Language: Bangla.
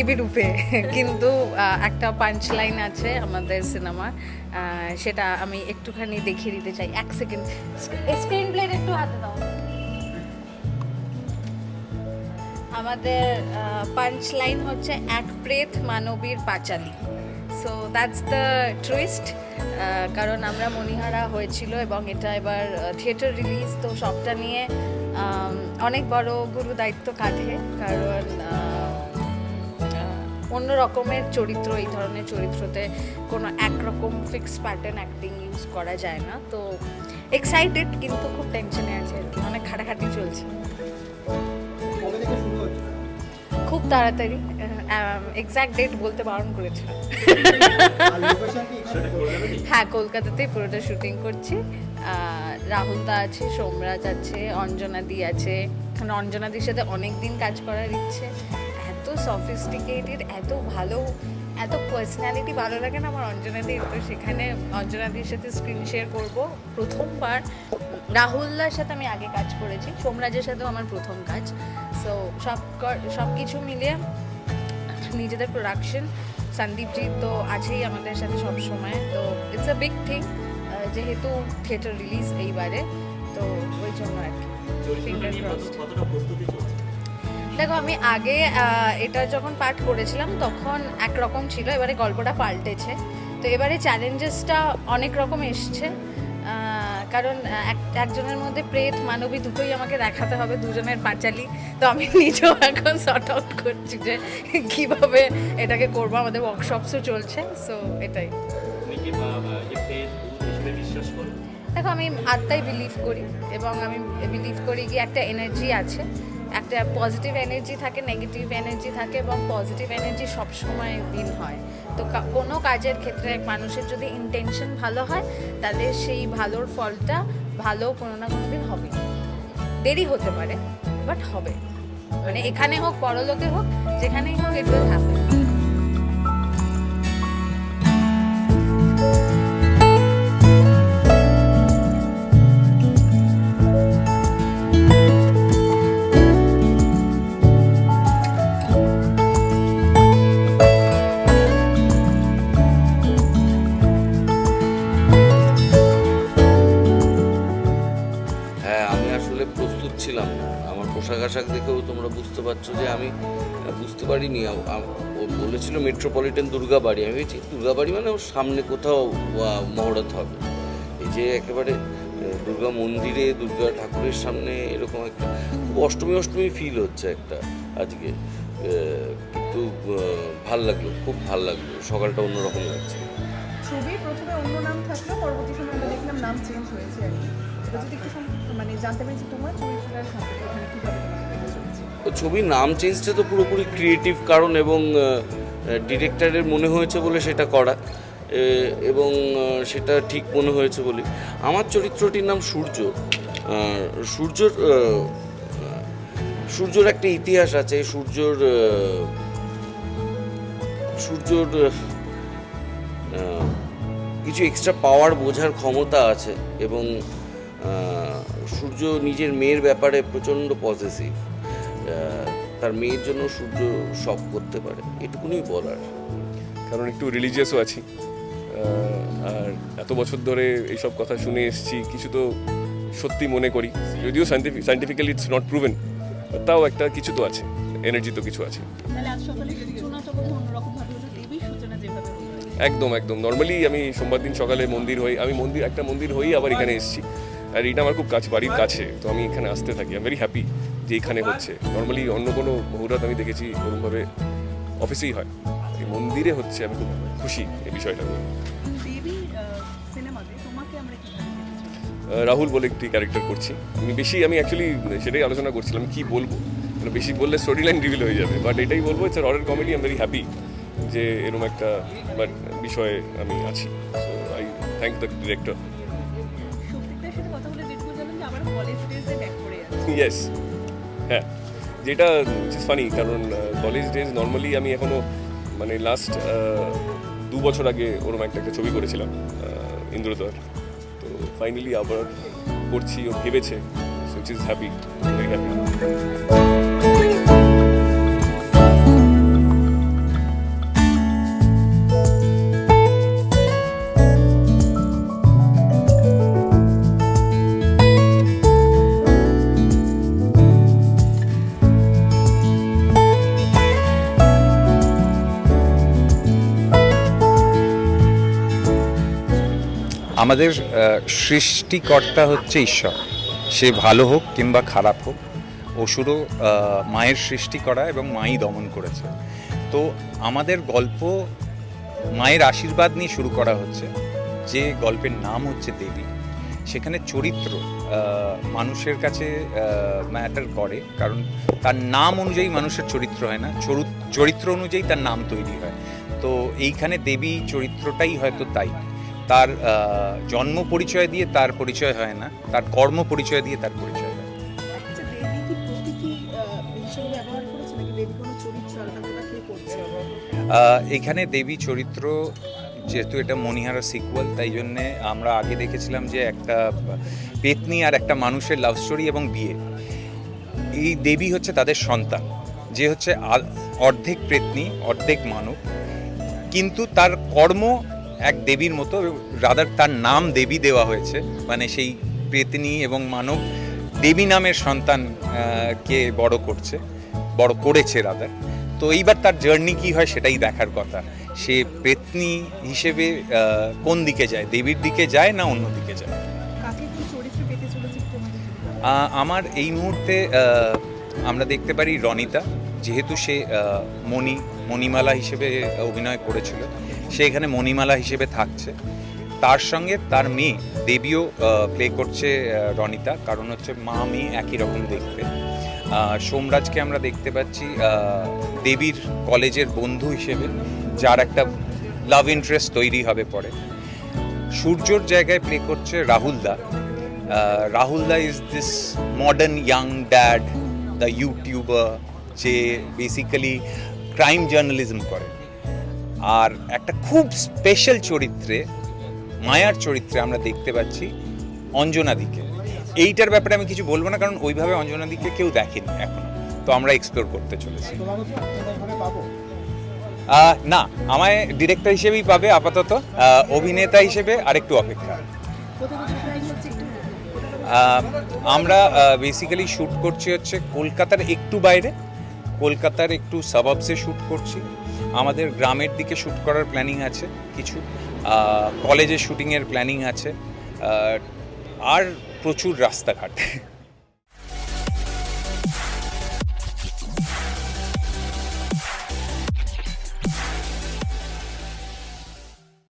মানবী রূপে। কিন্তু একটা পাঞ্চ লাইন আছে আমাদের সিনেমার সেটা আমি একটুখানি দেখিয়ে দিতে চাই। এক সেকেন্ড স্ক্রিন প্লেট একটু হাতে দাও। আমাদের পাঞ্চ লাইন হচ্ছে এক প্রেত মানবীর পাঁচালী। সো দ্যাটস দ্য টুইস্ট কারণ আমরা মণিহারা হয়েছিল এবং এটা এবার থিয়েটার রিলিজ তো সবটা নিয়ে অনেক বড় গুরু দায়িত্ব কাঁধে। কারণ অন্য রকমের চরিত্র এই ধরনের চরিত্রতে কোনো একরকম ফিক্স প্যাটার্ন অ্যাক্টিং ইউজ করা যায় না। তো এক্সাইটেড কিন্তু খুব টেনশনে আছে আর কি অনেক খাটাখাটি চলছে। কবে থেকে শুরু হচ্ছে? খুব তাড়াতাড়ি এক্স্যাক্ট ডেট বলতে বারণ করেছিল আর লোকেশন কি এখানে? হ্যাঁ কলকাতাতেই পুরোটা শুটিং করছি। রাহুল দা আছে সোমরাজ আছে অঞ্জনাদি আছে। এখন অঞ্জনা দির সাথে অনেক দিন কাজ করার ইচ্ছে। সফিস্টিকেটেড এত ভালো এত পার্সোনালিটি ভালো লাগে না আমার অঞ্জনা দির তো সেখানে অঞ্জনা দির সাথে স্ক্রিন শেয়ার করব প্রথমবার। রাহুলদার সাথে আমি আগে কাজ করেছি সোমরাজের সাথেও আমার প্রথম কাজ। সো সব সব কিছু মিলিয়ে নিজেদের প্রোডাকশন সন্দীপজি তো আছেই আমাদের সাথে সব সময়। তো ইটস আ বিগ থিং যেহেতু থিয়েটার রিলিজ এইবারে তো ওই জন্য আর কি। crossed. দেখো আমি আগে এটা যখন পাঠ করেছিলাম তখন একরকম ছিল এবারে গল্পটা পাল্টেছে। তো এবারে চ্যালেঞ্জেসটা অনেক রকম এসছে কারণ এক- একজনের মধ্যে প্রেত মানবী দুটোই আমাকে দেখাতে হবে দুজনের পাঁচালি। তো আমি নিজেও এখন শর্ট আউট করছি যে কীভাবে এটাকে করব আমাদের ওয়ার্কশপসও চলছে সো এটাই। দেখো আমি আত্মায় বিলিভ করি এবং আমি বিলিভ করি কি একটা এনার্জি আছে। একটা পজিটিভ এনার্জি থাকে নেগেটিভ এনার্জি থাকে এবং পজিটিভ এনার্জি সবসময় ভিন হয়। তো কোনো কাজের ক্ষেত্রে মানুষের যদি ইন্টেনশন ভালো হয়, তাহলে সেই ভালোর ফলটা ভালো কোনো না কোনো দিন হবে। দেরি হতে পারে বাট হবে। মানে এখানে হোক, পরলোকে হোক, যেখানেই হোক ইট উইল প্রস্তুত ছিলাম। না আমার পোশাক আশাক দেখেও তোমরা বুঝতে পারছ যে আমি বুঝতে পারিনি। ও বলেছিল মেট্রোপলিটন দুর্গাবাড়ি। আমি ভেবেছি দুর্গাবাড়ি মানে ওর সামনে কোথাও মহরত হবে। এই যে একেবারে দুর্গা মন্দিরে, দুর্গা ঠাকুরের সামনে এরকম একটা খুব অষ্টমী অষ্টমী ফিল হচ্ছে একটা আজকে। কিন্তু ভালো লাগল, খুব ভালো লাগল। সকালটা অন্যরকম লাগছে। ছবি প্রথমে অন্য নাম থাকলেও পরবর্তী সময় আমরা দেখলাম নাম চেঞ্জ হয়েছে আর কি। মানে ছবির নাম চেঞ্জটা তো পুরোপুরি ক্রিয়েটিভ কারণ এবং ডিরেক্টরের মনে হয়েছে বলে সেটা করা এবং সেটা ঠিক মনে হয়েছে বলে। আমার চরিত্রটির নাম সূর্য। সূর্যর সূর্যর একটা ইতিহাস আছে, সূর্যর সূর্যর কিছু এক্সট্রা পাওয়ার বোঝার ক্ষমতা আছে, এবং সূর্য নিজের মেয়ের ব্যাপারে প্রচণ্ড পজিটিভ তার মেয়ের জন্য সূর্য সব করতে পারে এটুকুনি বলার। কারণ একটু রিলিজিয়াসও আছি। আর এত বছর ধরে এইসব কথা শুনে এসেছি কিছু তো সত্যি মনে করি। যদিও scientific scientifically it's not proven তাও একটা কিছু তো আছে এনার্জি তো কিছু আছে। একদম একদম। নর্মালি আমি সোমবার দিন সকালে মন্দির হই আমি মন্দির একটা মন্দির হয়েই আবার এখানে এসেছি। আর এটা আমার খুব কাছে বাড়ির কাছে। তো আমি এখানে আসতে থাকি। আমি ভেরি হ্যাপি যে এখানে হচ্ছে। নর্মালি অন্য কোনো মুহূর্ত আমি দেখেছি ওরকমভাবে অফিসেই হয়। এই মন্দিরে হচ্ছে আমি খুব খুশি এই বিষয়টা নিয়ে। রাহুল বলে একটি ক্যারেক্টার করছি। আমি বেশি আমি অ্যাকচুয়ালি সেটাই আলোচনা করছিলাম কি বলব? মানে বেশি বললে স্টোরি লাইন রিভিল হয়ে যাবে। বাট এটাই বলব it's horror comedy am very happy যে এরকম একটা বাট বিষয়ে আমি আছি। So I thank the director yes হ্যাঁ যেটা ইজ ফানি কারণ কলেজ ডেজ নর্মালি আমি এখনও মানে লাস্ট দু বছর আগে ওরকম একটা একটা ছবি করেছিলাম ইন্দ্রদর তো ফাইনালি আবার করছি ও ভেবেছে switch is happy very happy আমাদের সৃষ্টিকর্তা হচ্ছে ঈশ্বর। সে ভালো হোক কিংবা খারাপ হোক অসুরও মায়ের সৃষ্টি করা এবং মাই দমন করেছে। তো আমাদের গল্প মায়ের আশীর্বাদ নিয়ে শুরু করা হচ্ছে। যে গল্পের নাম হচ্ছে দেবী। সেখানে চরিত্র মানুষের কাছে ম্যাটার করে। কারণ তার নাম অনুযায়ী মানুষের চরিত্র হয় না। চরু- চরিত্র অনুযায়ী তার নাম তৈরি হয়। তো এইখানে দেবী চরিত্রটাই হয়তো তাই। তার জন্ম পরিচয় দিয়ে তার পরিচয় হয় না তার কর্ম পরিচয় দিয়ে তার পরিচয় হয়। আচ্ছা এখানে দেবী চরিত্র যেহেতু এটা মণিহারা সিকুয়াল তাই জন্যে আমরা আগে দেখেছিলাম যে একটা পেতনি আর একটা মানুষের লাভ স্টোরি এবং বিয়ে। এই দেবী হচ্ছে তাদের সন্তান যে হচ্ছে অর্ধেক পেতনি অর্ধেক মানব। কিন্তু তার কর্ম এক দেবীর মতো রাদার তার নাম দেবী দেওয়া হয়েছে। মানে সেই পেতনি এবং মানব দেবী নামের সন্তান কে বড় করছে বড় করেছে রাদার তো এইবার তার জার্নি কি হয় সেটাই দেখার কথা। সে পেতনি হিসেবে কোন দিকে যায়? দেবীর দিকে যায় না অন্য দিকে যায়? আমার এই মুহূর্তে আমরা দেখতে পারি রনিতা। যেহেতু সে মণি মণিমালা হিসেবে অভিনয় করেছিল। সে এখানে মণিমালা হিসেবে থাকছে। তার সঙ্গে তার মেয়ে দেবীও প্লে করছে রনিতা। কারণ হচ্ছে মা, মেয়ে একই রকম দেখতে। সোমরাজকে আমরা দেখতে পাচ্ছি দেবীর কলেজের বন্ধু হিসেবে, যার একটা লাভ ইন্টারেস্ট তৈরি হবে পরে। সূর্যর জায়গায় প্লে করছে Rahul da. Rahul da is this modern young dad the YouTuber যে বেসিক্যালি ক্রাইম জার্নালিজম করে। আর একটা খুব স্পেশাল চরিত্রে, মায়ার চরিত্রে আমরা দেখতে পাচ্ছি অঞ্জনাদিকে। এইটার ব্যাপারে আমি কিছু বলব না, কারণ ওইভাবে অঞ্জনাদিকে কেউ দেখেনি এখনও। তো আমরা এক্সপ্লোর করতে চলেছি। না, আমায় ডিরেক্টর হিসেবেই পাবে আপাতত। অভিনেতা হিসেবে আরেকটু অপেক্ষা। আমরা বেসিক্যালি শ্যুট করছি হচ্ছে কলকাতার একটু বাইরে। কলকাতার একটু সাবাবসে শ্যুট করছি। আমাদের গ্রামের দিকে শ্যুট করার প্ল্যানিং আছে, কিছু কলেজে শ্যুটিংয়ের প্ল্যানিং আছে, আর প্রচুর রাস্তাঘাট।